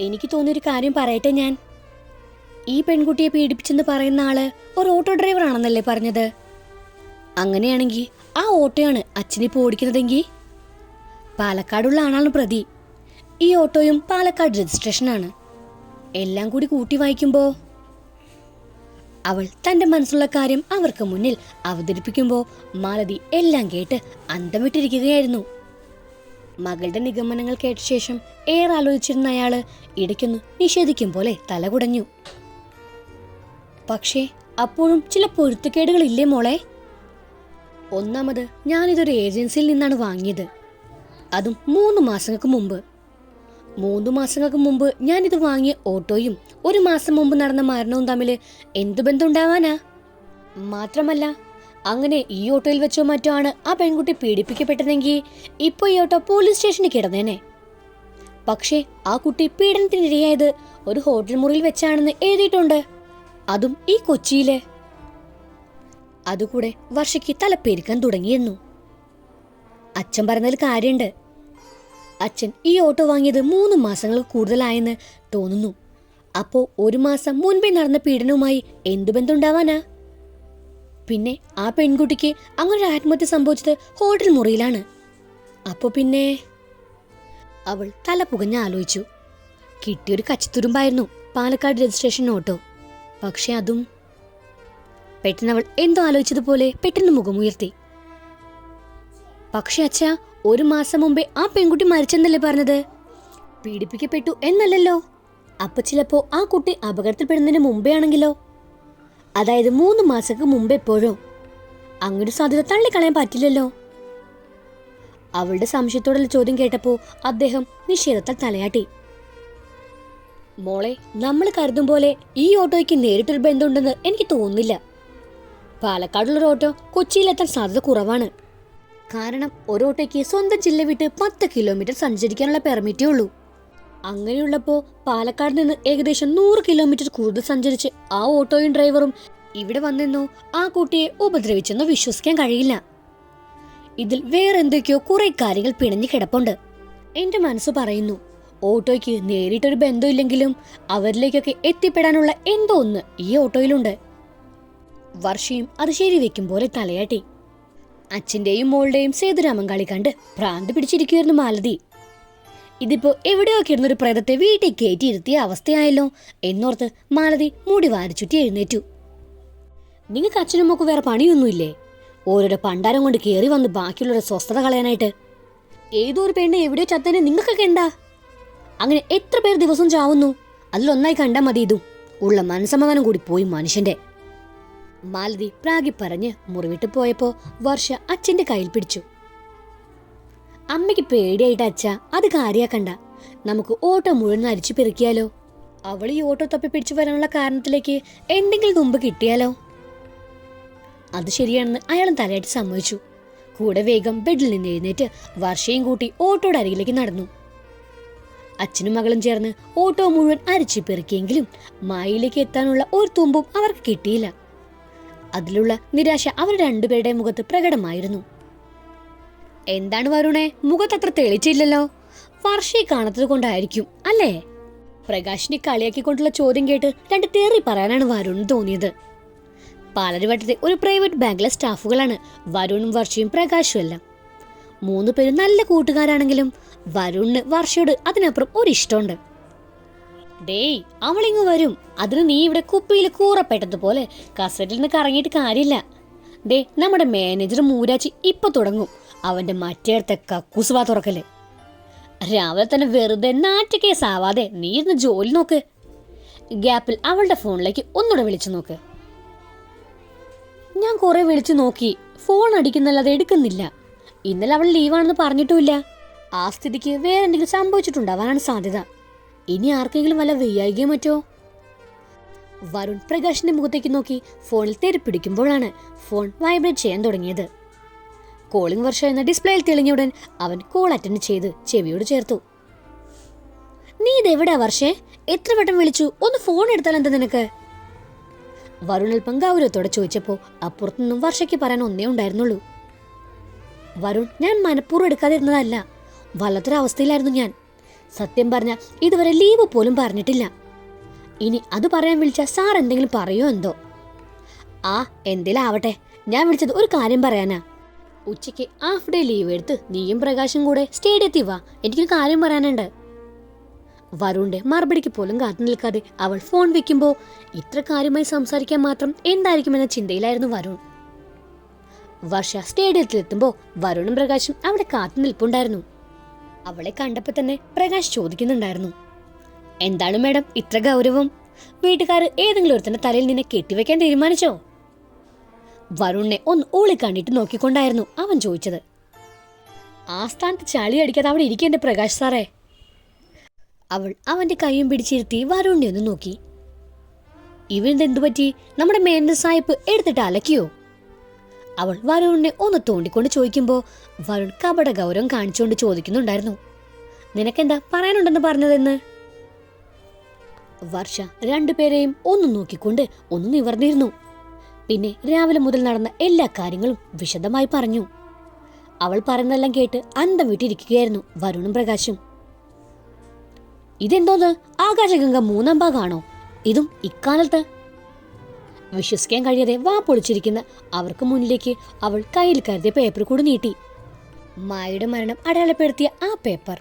എനിക്ക് തോന്നിയൊരു കാര്യം പറയട്ടെ ഞാൻ? ഈ പെൺകുട്ടിയെ പീഡിപ്പിച്ചെന്ന് പറയുന്ന ആൾ ഒരു ഓട്ടോ ഡ്രൈവർ ആണെന്നല്ലേ പറഞ്ഞത്? അങ്ങനെയാണെങ്കിൽ ആ ഓട്ടോയാണ് അച്ഛനിപ്പോൾ ഓടിക്കുന്നതെങ്കിൽ പാലക്കാടുള്ള ആളാണ് പ്രതി. ഈ ഓട്ടോയും പാലക്കാട് രജിസ്ട്രേഷനാണ്. എല്ലാം കൂടി കൂട്ടി വായിക്കുമ്പോൾ അവൾ തന്റെ മനസ്സുള്ള കാര്യം അവർക്ക് മുന്നിൽ അവതരിപ്പിക്കുമ്പോൾ മാലതി എല്ലാം കേട്ട് അന്തം വിട്ടിരിക്കുകയായിരുന്നു. മകളുടെ നിഗമനങ്ങൾ കേട്ട ശേഷം ഏറെ ആലോചിച്ചിരുന്ന അയാൾ ഇടയ്ക്കൊന്ന് നിഷേധിക്കും പോലെ തലകുടഞ്ഞു. പക്ഷേ അപ്പോഴും ചില പൊരുത്തക്കേടുകളില്ലേ മോളെ? ഒന്നാമത് ഞാനിതൊരു ഏജൻസിയിൽ നിന്നാണ് വാങ്ങിയത്. അതും മൂന്ന് മാസങ്ങൾക്ക് മുമ്പ്. മൂന്ന് മാസങ്ങൾക്ക് മുമ്പ് ഞാനിത് വാങ്ങിയ ഓട്ടോയും ഒരു മാസം മുമ്പ് നടന്ന മരണവും തമ്മിൽ എന്തു ബന്ധമുണ്ടാവാനാ? മാത്രമല്ല അങ്ങനെ ഈ ഓട്ടോയിൽ വെച്ചോ മറ്റോ ആണ് ആ പെൺകുട്ടി പീഡിപ്പിക്കപ്പെട്ടതെങ്കിൽ ഇപ്പോൾ ഈ ഓട്ടോ പോലീസ് സ്റ്റേഷനിൽ കിടന്നേനെ. പക്ഷേ ആ കുട്ടി പീഡനത്തിനിരയായത് ഒരു ഹോട്ടൽ മുറിയിൽ വെച്ചാണെന്ന് എഴുതിയിട്ടുണ്ട്. അതും ഈ കൊച്ചിയിലെ. അതുകൂടെ വർഷയ്ക്ക് തലപ്പെരുക്കാൻ തുടങ്ങിയെന്നു അച്ഛൻ പറഞ്ഞതിൽ കാര്യമുണ്ട്. അച്ഛൻ ഈ ഓട്ടോ വാങ്ങിയത് മൂന്ന് മാസങ്ങൾ കൂടുതലായെന്ന് തോന്നുന്നു. അപ്പോ ഒരു മാസം മുൻപേ നടന്ന പീഡനവുമായി എന്തു ബന്ധമുണ്ടാവാനാ? പിന്നെ ആ പെൺകുട്ടിക്ക് അങ്ങനെ ഒരു ആത്മഹത്യ സംഭവിച്ചത് ഹോട്ടൽ മുറിയിലാണ്. അപ്പോൾ പിന്നെ? അവൾ തല പുകഞ്ഞ് ആലോചിച്ചു. കിട്ടിയൊരു കച്ചിത്തുരുമ്പായിരുന്നു പാലക്കാട് രജിസ്ട്രേഷൻ ഓട്ടോ. പക്ഷെ അതും പെട്ടെന്ന് അവൾ എന്തോ ആലോചിച്ചതുപോലെ പെട്ടെന്ന് മുഖമുയർത്തി പക്ഷെ അച്ഛ ഒരു മാസം മുമ്പേ ആ പെൺകുട്ടി മരിച്ചെന്നല്ലേ പറഞ്ഞത്? പീഡിപ്പിക്കപ്പെട്ടു എന്നല്ലല്ലോ. അപ്പൊ ചിലപ്പോ ആ കുട്ടി അപകടത്തിൽപ്പെടുന്നതിന് മുമ്പേ ആണെങ്കിലോ അതായത് മൂന്ന് മാസങ്ങൾക്ക് മുമ്പ് എപ്പോഴോ അങ്ങനൊരു സാധ്യത തള്ളിക്കളയാൻ പറ്റില്ലല്ലോ. അവളുടെ സംശയത്തോടുള്ള ചോദ്യം കേട്ടപ്പോ അദ്ദേഹം നിഷേധത്താൽ തലയാട്ടി. മോളെ നമ്മൾ കരുതും പോലെ ഈ ഓട്ടോയ്ക്ക് നേരിട്ടൊരു ബന്ധമുണ്ടെന്ന് എനിക്ക് തോന്നുന്നില്ല. പാലക്കാടുള്ളൊരു ഓട്ടോ കൊച്ചിയിലെത്താൻ സാധ്യത കുറവാണ്. കാരണം ഒരു ഓട്ടോയ്ക്ക് സ്വന്തം ജില്ല വിട്ട് പത്ത് കിലോമീറ്റർ സഞ്ചരിക്കാനുള്ള പെർമിറ്റേ ഉള്ളൂ. അങ്ങനെയുള്ളപ്പോ പാലക്കാട് നിന്ന് ഏകദേശം നൂറ് കിലോമീറ്റർ കൂടുതൽ സഞ്ചരിച്ച് ആ ഓട്ടോയും ഡ്രൈവറും ഇവിടെ വന്നെന്നോ ആ കുട്ടിയെ ഉപദ്രവിച്ചെന്നോ വിശ്വസിക്കാൻ കഴിയില്ല. ഇതിൽ വേറെ എന്തൊക്കെയോ കുറെ കാര്യങ്ങൾ പിണഞ്ഞു കിടപ്പുണ്ട്. എന്റെ മനസ്സ് പറയുന്നു ഓട്ടോയ്ക്ക് നേരിട്ടൊരു ബന്ധമില്ലെങ്കിലും അവരിലേക്കൊക്കെ എത്തിപ്പെടാനുള്ള എന്തോ ഒന്ന് ഈ ഓട്ടോയിലുണ്ട്. വർഷയും അത് ശരിവെക്കും പോലെ തലയാട്ടി. അച്ഛന്റെയും മോളുടെയും സേതുരാമൻ കളി കണ്ട് ഭ്രാന്ത് പിടിച്ചിരിക്കുമായിരുന്നു മാലതി. ഇതിപ്പോ എവിടെയൊക്കെ ഇരുന്നൊരു പ്രേതത്തെ വീട്ടിൽ കയറ്റിയിരുത്തിയ അവസ്ഥയായല്ലോ എന്നോർത്ത് മാലതി മുടി വാരിച്ചുറ്റി എഴുന്നേറ്റു. നിങ്ങൾക്ക് അച്ഛനും മോക്ക് വേറെ പണിയൊന്നുമില്ലേ? ഓരോരോ പണ്ടാരം കൊണ്ട് കയറി വന്ന് ബാക്കിയുള്ളവരുടെ സ്വസ്ഥത കളയാനായിട്ട്. ഏതോ ഒരു പെണ്ണ് എവിടെയോ ചത്തനെ നിങ്ങൾക്കൊക്കെ എന്താ? അങ്ങനെ എത്ര പേർ ദിവസം ചാവുന്നു? അതിലൊന്നായി കണ്ടാൽ മതി ഇതും. ഉള്ള മനസമാധാനം കൂടി പോയി മനുഷ്യന്റെ. മാലതി പ്രാഗി പറഞ്ഞ് മുറിവിട്ട് പോയപ്പോ വർഷ അച്ഛന്റെ കയ്യിൽ പിടിച്ചു. അമ്മയ്ക്ക് പേടിയായിട്ട് അച്ഛ അത് കാര്യാക്കണ്ട. നമുക്ക് ഓട്ടോ മുഴുവൻ അരിച്ചു പെറുക്കിയാലോ? അവൾ ഈ ഓട്ടോ തപ്പി പിടിച്ചു വരാനുള്ള കാരണത്തിലേക്ക് എന്തെങ്കിലും മുമ്പ് കിട്ടിയാലോ? അത് ശരിയാണെന്ന് അയാളും തലയായിട്ട് സമ്മതിച്ചു. കൂടെ വേഗം ബെഡിൽ നിന്ന് എഴുന്നേറ്റ് വർഷയും കൂട്ടി ഓട്ടോയുടെ അരികിലേക്ക് നടന്നു. അച്ഛനും മകളും ചേർന്ന് ഓട്ടോ മുഴുവൻ അരിച്ചു പെറുക്കിയെങ്കിലും മായിലേക്ക് എത്താനുള്ള ഒരു തുമ്പും അവർക്ക് കിട്ടിയില്ല. അതിലുള്ള നിരാശ അവർ രണ്ടുപേരുടെ മുഖത്ത് പ്രകടമായിരുന്നു. എന്താണ് വരുണെ? മുഖത്തത്ര തെളിച്ചില്ലല്ലോ. വർഷയെ കാണാത്തത് കൊണ്ടായിരിക്കും അല്ലേ? പ്രകാശിനെ കളിയാക്കിക്കൊണ്ടുള്ള ചോദ്യം കേട്ട് രണ്ട് തേറി പറയാനാണ് വരുൺ തോന്നിയത്. പാലരുവട്ടത്തെ ഒരു പ്രൈവറ്റ് ബാങ്കിലെ സ്റ്റാഫുകളാണ് വരുണും വർഷയും പ്രകാശും എല്ലാം. മൂന്ന് പേരും നല്ല കൂട്ടുകാരാണെങ്കിലും വരുണിന് വർഷയോട് അതിനപ്പുറം ഒരു ഇഷ്ടമുണ്ട് ഡേയ് അവളിങ്ങ് വരും. അതിന് നീ ഇവിടെ കുപ്പിയിൽ കൂറപ്പെട്ടതുപോലെ കസറ്റിൽ നിന്ന് കറങ്ങിയിട്ട് കാര്യമില്ല. ഡേ നമ്മുടെ മാനേജർ മൂരാച്ചി ഇപ്പൊ തുടങ്ങും. അവന്റെ മറ്റേടത്തെ കക്കൂസുവാ തുറക്കൽ. രാവിലെ തന്നെ വെറുതെ നാറ്റ കേസ് ആവാതെ നീ ഇരുന്ന് ജോലി നോക്ക്. ഗ്യാപ്പിൽ അവളുടെ ഫോണിലേക്ക് ഒന്നുകൂടെ വിളിച്ചു നോക്ക്. ഞാൻ കുറെ വിളിച്ചു നോക്കി ഫോൺ അടിക്കുന്നല്ലാതെ എടുക്കുന്നില്ല. ഇന്നലെ അവൾ ലീവാണെന്ന് പറഞ്ഞിട്ടുമില്ല. ആ സ്ഥിതിക്ക് വേറെ എന്തെങ്കിലും സംഭവിച്ചിട്ടുണ്ടാവാനാണ് സാധ്യത. ഇനി ആർക്കെങ്കിലും വല്ല വയ്യായികയോ മറ്റോ? വരുൺ പ്രകാശിന്റെ മുഖത്തേക്ക് നോക്കി ഫോണിൽ തെരുപ്പിടിക്കുമ്പോഴാണ് ഫോൺ വൈബ്രേറ്റ് ചെയ്യാൻ തുടങ്ങിയത്. കോളിംഗ് വർഷം എന്ന ഡിസ്പ്ലേയിൽ തെളിഞ്ഞുടൻ അവൻ കോൾ അറ്റൻഡ് ചെയ്ത് ചെവിയോട് ചേർത്തു. നീ ഇതെവിടാ വർഷേ? എത്ര വട്ടം വിളിച്ചു? ഒന്ന് ഫോൺ എടുത്താൽ എന്താ നിനക്ക്? വരുൺ അല്പം ഗൗരവത്തോടെ ചോദിച്ചപ്പോ അപ്പുറത്തുനിന്നും വർഷയ്ക്ക് പറയാൻ ഒന്നേ ഉണ്ടായിരുന്നുള്ളൂ. വരുൺ ഞാൻ മനഃപൂർവം എടുക്കാതിരുന്നതല്ല. വല്ലാത്തൊരവസ്ഥയിലായിരുന്നു ഞാൻ. സത്യം പറഞ്ഞ ഇതുവരെ ലീവ് പോലും പറഞ്ഞിട്ടില്ല. ഇനി അത് പറയാൻ വിളിച്ച സാർ എന്തെങ്കിലും പറയോ എന്തോ? ആ എന്തേലും ആവട്ടെ. ഞാൻ വിളിച്ചത് ഒരു കാര്യം പറയാനാ. ഉച്ചയ്ക്ക് ഹാഫ് ഡേ ലീവ് എടുത്ത് നീയും പ്രകാശും കൂടെ സ്റ്റേഡിയത്തിൽ വാ. എനിക്കൊരു കാര്യം പറയാനുണ്ട്. വരുണിന്റെ മറുപടിക്ക് പോലും കാത്തു നിൽക്കാതെ അവൾ ഫോൺ വെക്കുമ്പോൾ ഇത്ര കാര്യമായി സംസാരിക്കാൻ മാത്രം എന്തായിരിക്കും എന്ന ചിന്തയിലായിരുന്നു വരുൺ. വർഷ സ്റ്റേഡിയത്തിലെത്തുമ്പോൾ വരുണും പ്രകാശും അവിടെ കാത്തു നിൽപ്പുണ്ടായിരുന്നു. അവളെ കണ്ടപ്പോൾ തന്നെ പ്രകാശ് ചോദിക്കുന്നുണ്ടായിരുന്നു. എന്താണ് മേഡം ഇത്ര ഗൗരവം? വീട്ടുകാർ ഏതെങ്കിലും ഒരുത്തന്റെ തലയിൽ നിന്നെ കെട്ടിവെക്കാൻ തീരുമാനിച്ചോ? വരുണിനെ ഒന്ന് ഊളി കണ്ടിട്ട് നോക്കിക്കൊണ്ടായിരുന്നു അവൻ ചോദിച്ചത്. ആ സ്ഥാനത്ത് ചളി അടിക്കാതെ അവിടെ ഇരിക്കേണ്ട പ്രകാശ് സാറേ. അവൾ അവന്റെ കൈയും പിടിച്ചിരുത്തി വരുണിനെ ഒന്ന് നോക്കി. ഇവനെന്ത് പറ്റി? നമ്മുടെ മേനൻ സായിപ്പ് എടുത്തിട്ട് അലക്കിയോ? അവൾ വരുണിനെ ഒന്ന് തോണ്ടിക്കൊണ്ട് ചോദിക്കുമ്പോൾ വരുൺ കപട ഗൗരവം കാണിച്ചുകൊണ്ട് ചോദിക്കുന്നുണ്ടായിരുന്നു. നിനക്കെന്താ പറയാനുണ്ടെന്ന് പറഞ്ഞതെന്ന്? വർഷ രണ്ടുപേരെയും ഒന്ന് നോക്കിക്കൊണ്ട് ഒന്ന് നിവർന്നിരുന്നു. പിന്നെ രാവിലെ മുതൽ നടന്ന എല്ലാ കാര്യങ്ങളും വിശദമായി പറഞ്ഞു. അവൾ പറയുന്നതെല്ലാം കേട്ട് അന്തം വിട്ടിരിക്കുകയായിരുന്നു വരുണും പ്രകാശും. ഇതെന്തോന്ന്? ആകാശഗംഗ മൂന്നാം ഭാഗമാണോ ഇതും ഇക്കാലത്ത്? വിശ്വസിക്കാൻ കഴിയാതെ വാ പൊളിച്ചിരിക്കുന്ന അവർക്ക് മുന്നിലേക്ക് അവൾ കയ്യിൽ കരുതിയ പേപ്പർ കൂടി നീട്ടി. മായയുടെ മരണം അടയാളപ്പെടുത്തിയ ആ പേപ്പർ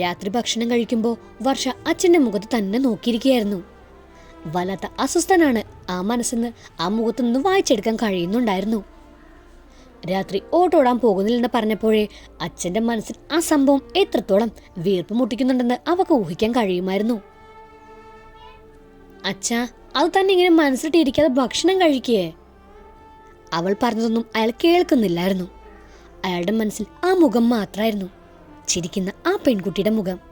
രാത്രി ഭക്ഷണം കഴിക്കുമ്പോൾ വർഷ അച്ഛന്റെ മുഖത്ത് തന്നെ നോക്കിയിരിക്കുകയായിരുന്നു. വല്ലാത്ത അസ്വസ്ഥനാണ് ആ മനസ്സെന്ന് ആ മുഖത്തു നിന്ന് വായിച്ചെടുക്കാൻ കഴിയുന്നുണ്ടായിരുന്നു. രാത്രി ഓട്ടോടാൻ പോകുന്നില്ലെന്ന് പറഞ്ഞപ്പോഴേ അച്ഛന്റെ മനസ്സിൽ ആ സംഭവം എത്രത്തോളം വീർപ്പ് മുട്ടിക്കുന്നുണ്ടെന്ന് അവക്ക് ഊഹിക്കാൻ കഴിയുമായിരുന്നു. അച്ഛാ അത് തന്നെ ഇങ്ങനെ മനസ്സിലിട്ടിരിക്കാതെ ഭക്ഷണം കഴിക്കേ? അവൾ പറഞ്ഞതൊന്നും അയാൾ കേൾക്കുന്നില്ലായിരുന്നു. അയാളുടെ മനസ്സിൽ ആ മുഖം മാത്രമായിരുന്നു. ചിരിക്കുന്ന ആ പെൺകുട്ടിയുടെ മുഖം.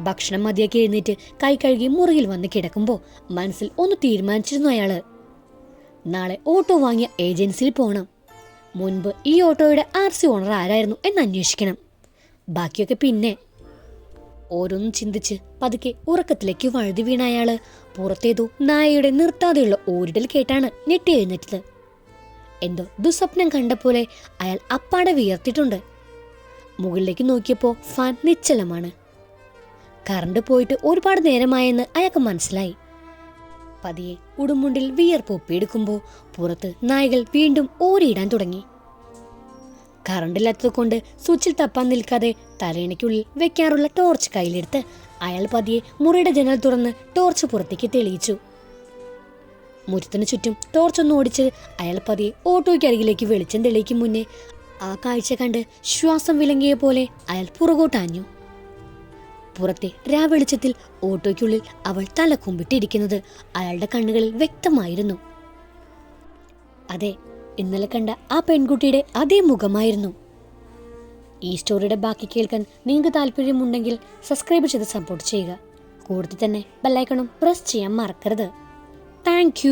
ഭക്ഷണം മതിയാക്കി എഴുന്നേറ്റ് കൈ കഴുകി മുറിയിൽ വന്ന് കിടക്കുമ്പോൾ മനസ്സിൽ ഒന്ന് തീരുമാനിച്ചിരുന്നു അയാൾ. നാളെ ഓട്ടോ വാങ്ങിയ ഏജൻസിയിൽ പോകണം മുൻപ് ഈ ഓട്ടോയുടെ ആർ സി ഓണർ ആരായിരുന്നു എന്ന് അന്വേഷിക്കണം. ബാക്കിയൊക്കെ പിന്നെ. ഓരോന്നും ചിന്തിച്ച് പതുക്കെ ഉറക്കത്തിലേക്ക് വഴുതി വീണ അയാൾ പുറത്തേതോ നായയുടെ നിർത്താതെയുള്ള ഓരിടൽ കേട്ടാണ് ഞെട്ടി എഴുന്നേറ്റത്. എന്തോ ദുസ്വപ്നം കണ്ട പോലെ അയാൾ അപ്പാടെ വിയർത്തിട്ടുണ്ട് മുകളിലേക്ക് നോക്കിയപ്പോൾ ഫാൻ നിശ്ചലമാണ്. കറണ്ട് പോയിട്ട് ഒരുപാട് നേരമായെന്ന് അയാൾക്ക് മനസ്സിലായി. പതിയെ ഉടുമുണ്ടിൽ വിയർപ്പ് ഒപ്പിയെടുക്കുമ്പോൾ പുറത്ത് നായകൾ വീണ്ടും ഓരിയിടാൻ തുടങ്ങി. കറണ്ടില്ലാത്തത് കൊണ്ട് സ്വിച്ചിൽ തപ്പാൻ നിൽക്കാതെ തലേണയ്ക്കുള്ളിൽ വെക്കാറുള്ള ടോർച്ച് കയ്യിലെടുത്ത് അയാൾ പതിയെ മുറിയുടെ ജനൽ തുറന്ന് ടോർച്ച് പുറത്തേക്ക് തെളിയിച്ചു. മുറ്റത്തിന് ചുറ്റും ടോർച്ചൊന്ന് ഓടിച്ച് അയാൾ പതിയെ ഓട്ടോയ്ക്ക് അരികിലേക്ക് വെളിച്ചം തെളിയിക്കും മുന്നേ ആ കാഴ്ച കണ്ട് ശ്വാസം വിലങ്ങിയ പോലെ അയാൾ പുറകോട്ടാഞ്ഞു പുറത്തെ രാവെളിച്ചത്തിൽ ഓട്ടോയ്ക്കുള്ളിൽ അവൾ തല കുമ്പിട്ടിരിക്കുന്നത് അയാളുടെ കണ്ണുകളിൽ വ്യക്തമായിരുന്നു. അതെ ഇന്നലെ കണ്ട ആ പെൺകുട്ടിയുടെ അതേ മുഖമായിരുന്നു. ഈ സ്റ്റോറിയുടെ ബാക്കി കേൾക്കാൻ നിങ്ങൾക്ക് താല്പര്യമുണ്ടെങ്കിൽ സബ്സ്ക്രൈബ് ചെയ്ത് സപ്പോർട്ട് ചെയ്യുക. കൂടുതൽ തന്നെ ബെല്ലൈക്കണും പ്രസ് ചെയ്യാൻ മറക്കരുത്. താങ്ക്